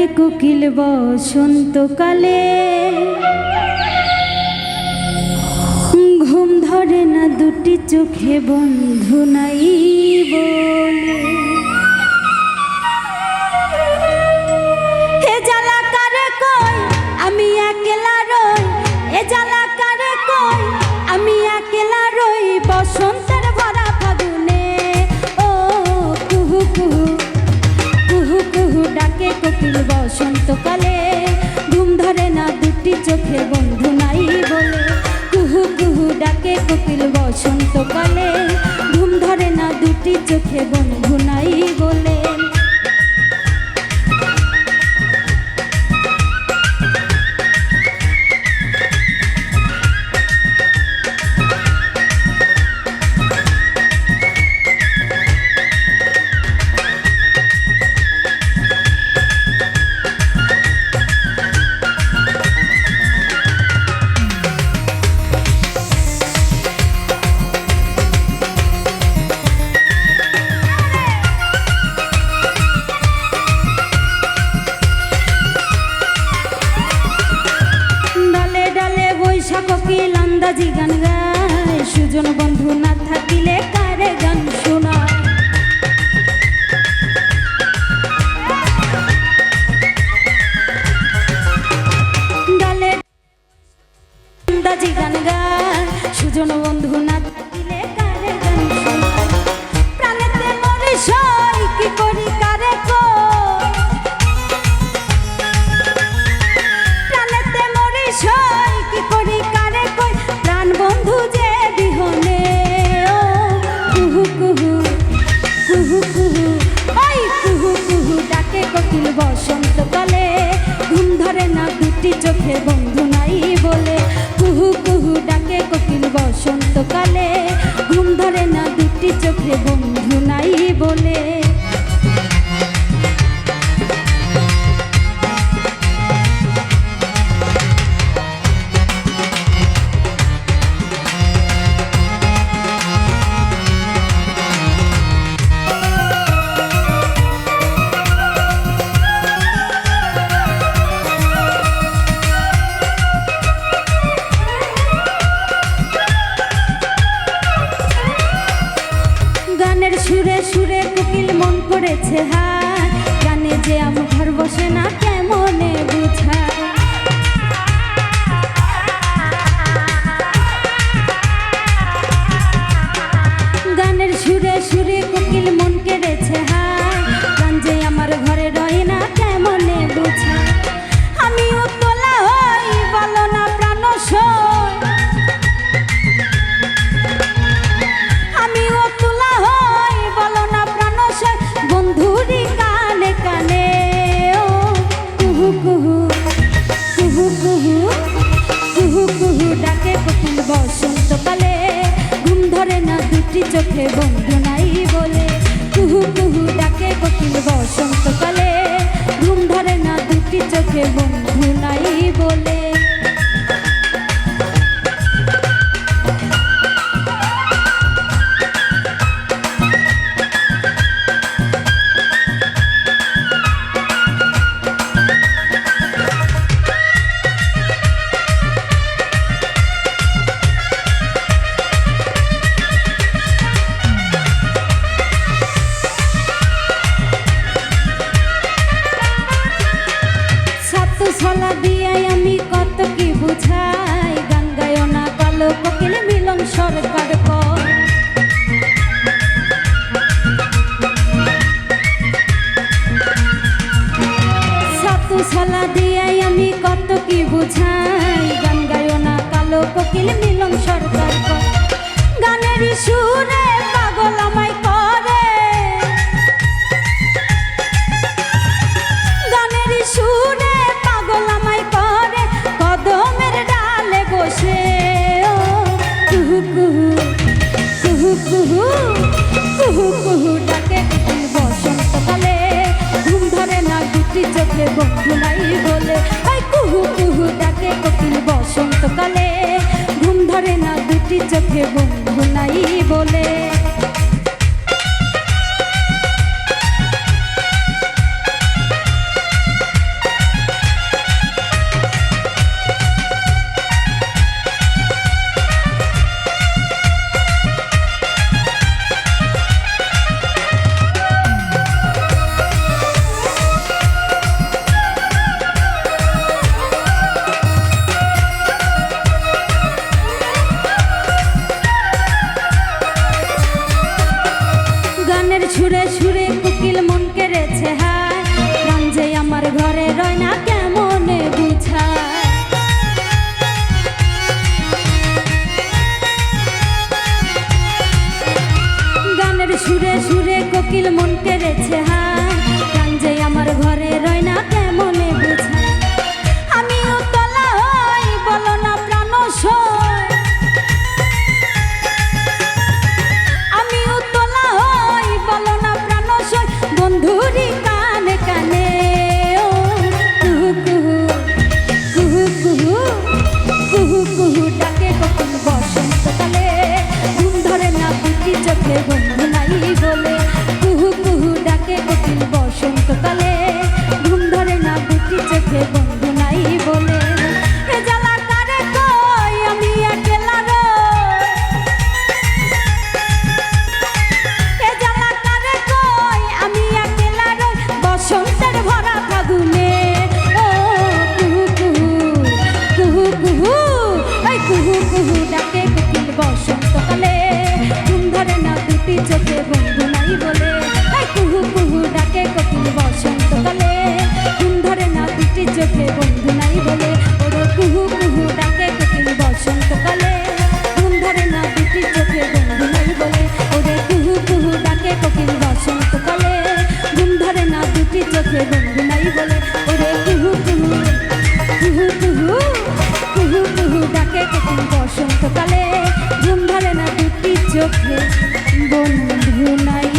ডাকে কোকিল বসন্তকালে ঘুম ধরে না দুটি চোখে বন্ধু নাই ফুল বসন্তকালে, ঘুম ধরে না দুটি চোখে বন্ধু নাই বলে। কুহু কুহু ডাকে কোকিল বসন্তকালে, ঘুম ধরে না দুটি চোখে বন্ধু সুরে সুরে কোকিল মন করেছে হা গানে যে আমার ঘর বসে না কেমনে বুঝায়? চোখে বন্ধু নাই বলে। কুহু কুহু ডাকে, কোকিল বসন্তকালে ঘুম ধরে না দুটি চোখে বন্ধু মিলন সরকার গানের সুরে করে না দুটি চোখে বন্ধু বল। কোকিল মন কেড়েছে হায় বন্ধু নাই বলে। এই কুহু কুহু ডাকে কোকিল বসন্তকালে ঘুম ধরে না দুটি চোখে বন্ধু নাই বলে। ওরে কুহু কুহু ডাকে কোকিল বসন্তকালে ঘুম ধরে না দুটি চোখে বন্ধু নাই বলে। ওরে কুহু কুহু ডাকে কোকিল বসন্তকালে ঘুম ধরে না দুটি চোখে বন্ধু নাই বলে। ওরে কুহু কুহু কুহু কুহু কুহু কুহু ডাকে কোকিল বসন্তকালে ঘুম ধরে না দুটি চোখে বন্ধু 无奈。